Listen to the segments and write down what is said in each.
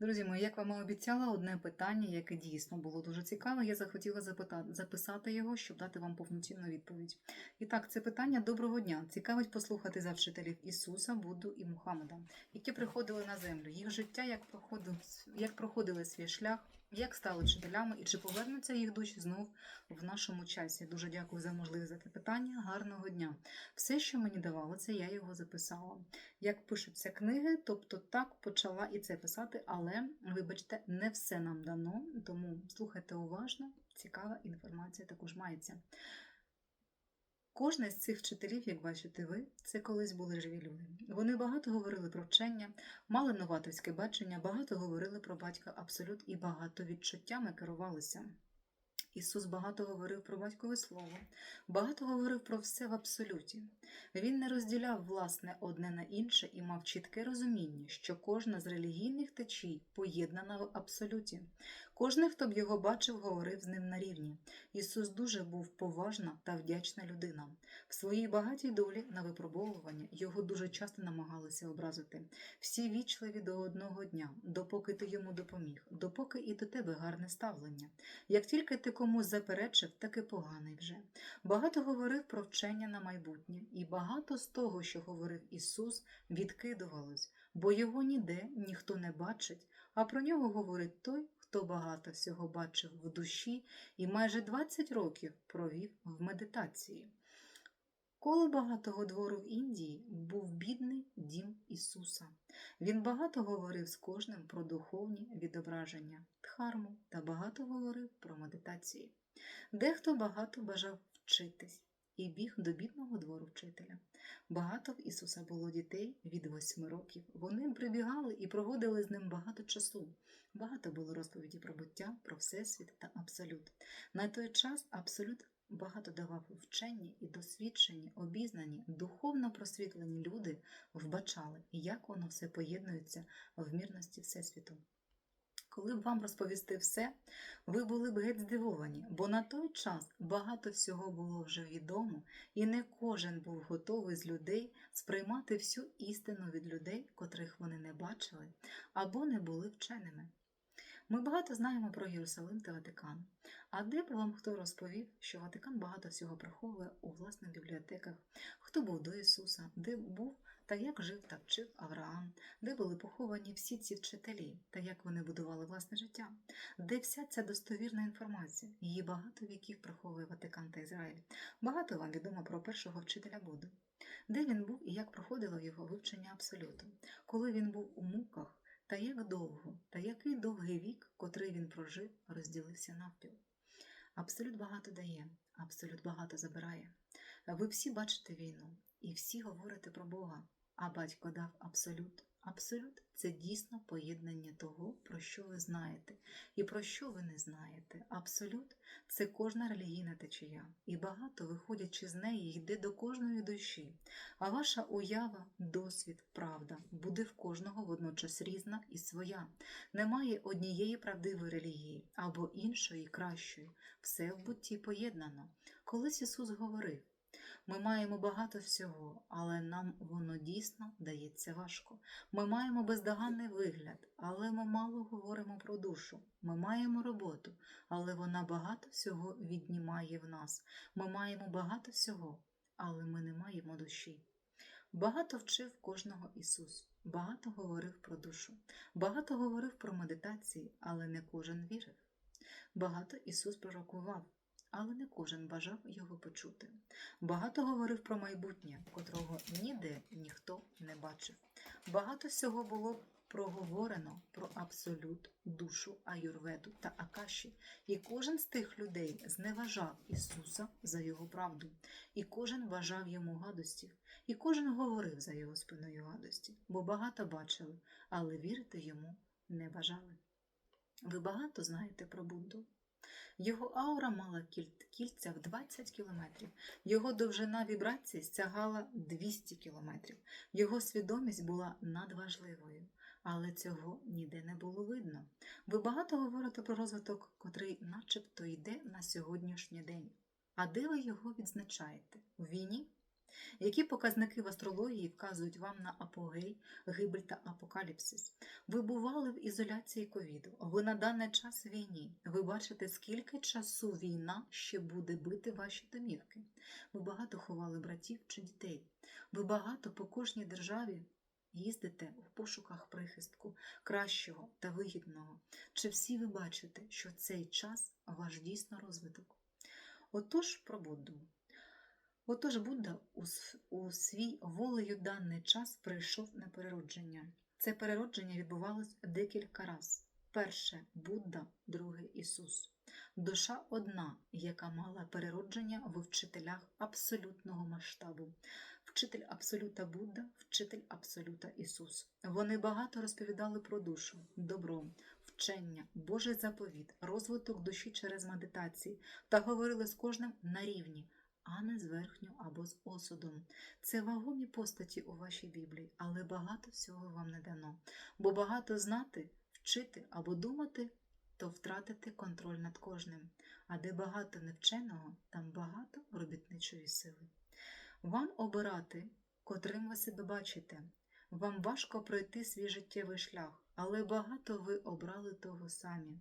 Друзі мої, як вам і обіцяла, одне питання, яке дійсно було дуже цікаве, я захотіла запитати, записати його, щоб дати вам повноцінну відповідь. І так, це питання доброго дня. Цікавить послухати за вчителів Ісуса, Будду і Мухаммеда, які приходили на землю, їх життя, як проходили, як проходили свій шлях, як стали вчителями і чи повернуться їх душі знов в нашому часі. Дуже дякую за можливість за це питання. Гарного дня. Все, що мені давалося, я його записала. Як пишуться книги, тобто так почала і це писати, але вибачте, не все нам дано, тому слухайте уважно, цікава інформація також мається. Кожен з цих вчителів, як бачите ви, це колись були живі люди. Вони багато говорили про вчення, мали новаторське бачення, багато говорили про батька абсолют і багато відчуттями керувалися. Ісус багато говорив про батькове слово, багато говорив про все в абсолюті. Він не розділяв власне одне на інше і мав чітке розуміння, що кожна з релігійних течій поєднана в абсолюті. Кожен, хто б його бачив, говорив з ним на рівні. Ісус дуже був поважна та вдячна людина. В своїй багатій долі на випробовування його дуже часто намагалися образити. Всі вічливі до одного дня, допоки ти йому допоміг, допоки і до тебе гарне ставлення. Як тільки ти комусь заперечив, так і поганий вже. Багато говорив про вчення на майбутнє, і багато з того, що говорив Ісус, відкидувалось, бо його ніде ніхто не бачить, а про нього говорить той, хто багато всього бачив в душі і майже 20 років провів в медитації. Коло багатого двору в Індії був бідний дім Ісуса. Він багато говорив з кожним про духовні відображення, дхарму та багато говорив про медитації. Дехто багато бажав вчитись і біг до бідного двору вчителя. Багато в Ісуса було дітей від восьми років. Вони прибігали і проводили з ним багато часу. Багато було розповіді про буття, про всесвіт та абсолют. На той час абсолют багато давав вчені і досвідчені, обізнані, духовно просвітлені люди вбачали, як воно все поєднується в мірності Всесвіту. Коли б вам розповісти все, ви були б геть здивовані, бо на той час багато всього було вже відомо, і не кожен був готовий з людей сприймати всю істину від людей, котрих вони не бачили або не були вченими. Ми багато знаємо про Єрусалим та Ватикан. А де б вам хто розповів, що Ватикан багато всього приховує у власних бібліотеках, хто був до Ісуса, де був та як жив та вчив Авраам, де були поховані всі ці вчителі та як вони будували власне життя, де вся ця достовірна інформація, її багато віків приховує Ватикан та Ізраїль. Багато вам відомо про першого вчителя Будду. Де він був і як проходило його вивчення абсолюту, коли він був у муках. Та як довго, та який довгий вік, котрий він прожив, розділився навпіл. Абсолют багато дає, абсолют багато забирає. Ви всі бачите війну, і всі говорите про Бога, а батько дав абсолют. Абсолют це дійсно поєднання того, про що ви знаєте, і про що ви не знаєте. Абсолют це кожна релігійна течія, і багато, виходячи з неї, йде до кожної душі. А ваша уява, досвід, правда буде в кожного водночас різна і своя. Немає однієї правдивої релігії або іншої кращої. Все в бутті поєднано. Колись Ісус говорив. Ми маємо багато всього, але нам воно дійсно дається важко. Ми маємо бездоганний вигляд, але ми мало говоримо про душу. Ми маємо роботу, але вона багато всього віднімає в нас. Ми маємо багато всього, але ми не маємо душі. Багато вчив кожного Ісус, багато говорив про душу, багато говорив про медитації, але не кожен вірив. Багато Ісус пророкував але не кожен бажав його почути. Багато говорив про майбутнє, котрого ніде ніхто не бачив. Багато всього було проговорено про абсолют, душу, аюрведу та акаші, і кожен з тих людей зневажав Ісуса за його правду, і кожен бажав йому гадостів, і кожен говорив за його спиною гадості, бо багато бачили, але вірити йому не бажали. Ви багато знаєте про Будду? Його аура мала кільця в 20 кілометрів, його довжина вібрації сягала 200 кілометрів, його свідомість була надважливою, але цього ніде не було видно. Ви багато говорите про розвиток, котрий начебто йде на сьогоднішній день. А де ви його відзначаєте? У війні? Які показники в астрології вказують вам на апогей, гибель та апокаліпсис? Ви бували в ізоляції ковіду. Ви на даний час війні. Ви бачите, скільки часу війна ще буде бити ваші домівки. Ви багато ховали братів чи дітей. Ви багато по кожній державі їздите в пошуках прихистку, кращого та вигідного. Чи всі ви бачите, що цей час ваш дійсно розвиток? Отож про Будду. Отож Будда у, свій волею даний час прийшов на переродження. Це переродження відбувалось декілька раз. Перше Будда, друге Ісус. Душа одна, яка мала переродження в вчителях абсолютного масштабу. Вчитель Абсолюта Будда, вчитель Абсолюта Ісус. Вони багато розповідали про душу, добро, вчення, Божий заповіт, розвиток душі через медитації та говорили з кожним на рівні, а не зверхньо або з осудом. Це вагомі постаті у вашій Біблії, але багато всього вам не дано. Бо багато знати, вчити або думати, то втратити контроль над кожним. А де багато невченого, там багато робітничої сили. Вам обирати, котрим ви себе бачите. Вам важко пройти свій життєвий шлях, але багато ви обрали того самі.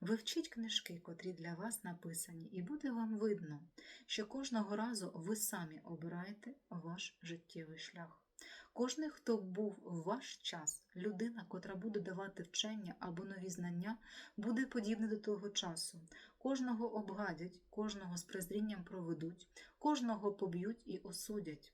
Ви вчіть книжки, котрі для вас написані, і буде вам видно, що кожного разу ви самі обираєте ваш життєвий шлях. Кожний, хто був в ваш час, людина, котра буде давати вчення або нові знання, буде подібна до того часу. Кожного обгадять, кожного з презрінням проведуть, кожного поб'ють і осудять.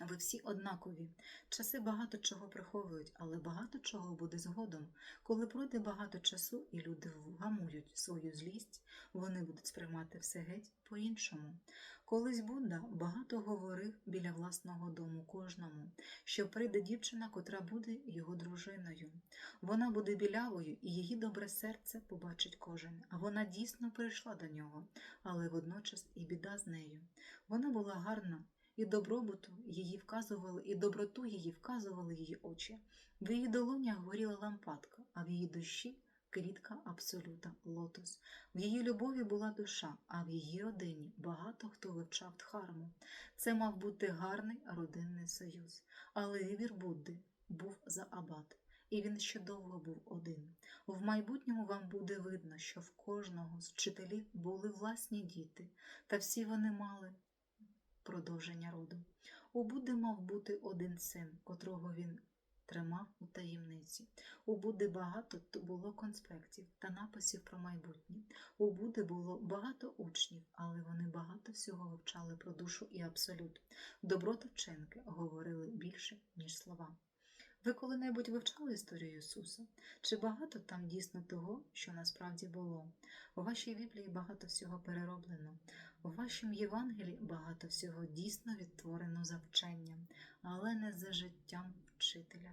Ви всі однакові. Часи багато чого приховують, але багато чого буде згодом. Коли пройде багато часу і люди вгамують свою злість, вони будуть сприймати все геть по-іншому. Колись Будда багато говорив біля власного дому кожному, що прийде дівчина, котра буде його дружиною. Вона буде білявою, і її добре серце побачить кожен. А вона дійсно прийшла до нього, але водночас і біда з нею. Вона була гарна, і добробуту її вказували, і доброту її вказували її очі. В її долонях горіла лампадка, а в її душі квітка абсолюта лотос. В її любові була душа, а в її родині багато хто вивчав дхарму. Це мав бути гарний родинний союз. Але вибір Будди був за абат, і він ще довго був один. В майбутньому вам буде видно, що в кожного з вчителів були власні діти, та всі вони мали продовження роду. У Будди мав бути один син, котрого він тримав у таємниці. У Будди багато було конспектів та написів про майбутнє. У Будди було багато учнів, але вони багато всього вивчали про душу і абсолют. Добро та вчинки говорили більше, ніж слова. Ви коли-небудь вивчали історію Ісуса? Чи багато там дійсно того, що насправді було? У вашій Біблії багато всього перероблено. У вашому Євангелії багато всього дійсно відтворено за вченням, але не за життям вчителя.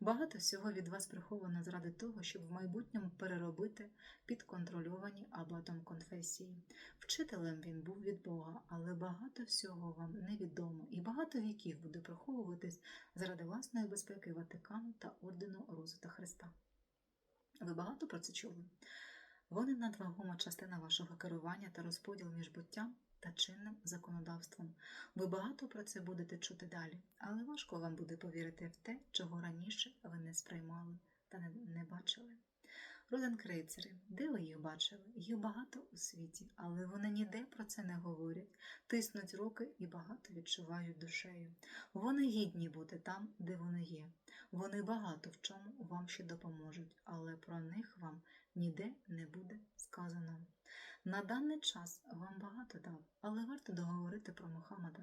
Багато всього від вас приховано заради того, щоб в майбутньому переробити підконтрольовані абатом конфесії. Вчителем він був від Бога, але багато всього вам невідомо, і багато віків буде приховуватись заради власної безпеки Ватикану та ордену Роза та Христа. Ви багато про це чули? Вони надвагома частина вашого керування та розподіл між буттям та чинним законодавством. Ви багато про це будете чути далі, але важко вам буде повірити в те, чого раніше ви не сприймали та не, бачили. Розенкрейцери, де ви їх бачили? Їх багато у світі, але вони ніде про це не говорять, тиснуть руки і багато відчувають душею. Вони гідні бути там, де вони є. Вони багато в чому вам ще допоможуть, але про них вам ніде не буде сказано. На даний час вам багато дав, але варто договорити про Мухаммада.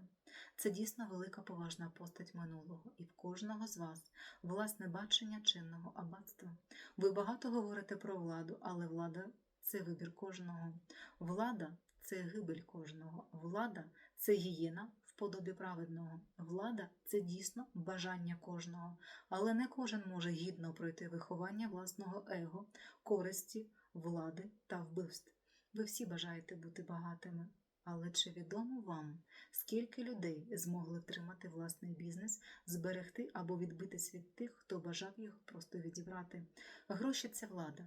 Це дійсно велика поважна постать минулого, і в кожного з вас власне бачення чинного аббатства. Ви багато говорите про владу, але влада це вибір кожного. Влада це гибель кожного. Влада це гієна подобі праведного. Влада це дійсно бажання кожного, але не кожен може гідно пройти виховання власного его, користі, влади та вбивств. Ви всі бажаєте бути багатими. Але чи відомо вам, скільки людей змогли втримати власний бізнес, зберегти або відбитись від тих, хто бажав його просто відібрати? Гроші це влада.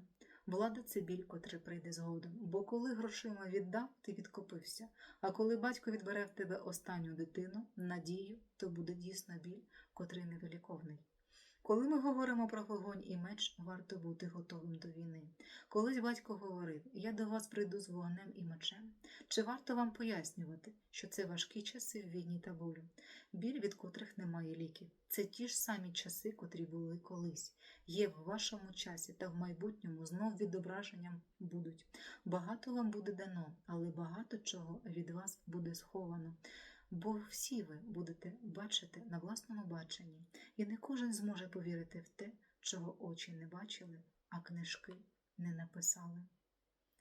Влада це біль, котрий прийде згодом. Бо коли грошима віддав, ти відкопився. А коли батько відбере в тебе останню дитину, надію, то буде дійсно біль, котрий невиліковний. Коли ми говоримо про вогонь і меч, варто бути готовим до війни. Колись батько говорив: Я до вас прийду з вогнем і мечем. Чи варто вам пояснювати, що це важкі часи в війні та болю, біль, від котрих немає ліків? Це ті ж самі часи, котрі були колись, є в вашому часі та в майбутньому знов відображенням будуть. Багато вам буде дано, але багато чого від вас буде сховано. Бо всі ви будете бачити на власному баченні, і не кожен зможе повірити в те, чого очі не бачили, а книжки не написали.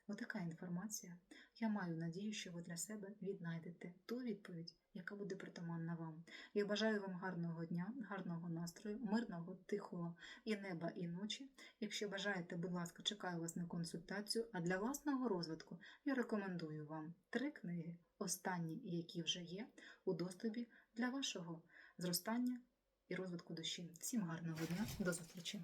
Отака інформація. Я маю надію, що ви для себе віднайдете ту відповідь, яка буде притаманна вам. Я бажаю вам гарного дня, гарного настрою, мирного, тихого і неба, і ночі. Якщо бажаєте, будь ласка, чекаю вас на консультацію. А для власного розвитку я рекомендую вам три книги, останні, які вже є, у доступі для вашого зростання і розвитку душі. Всім гарного дня, до зустрічі!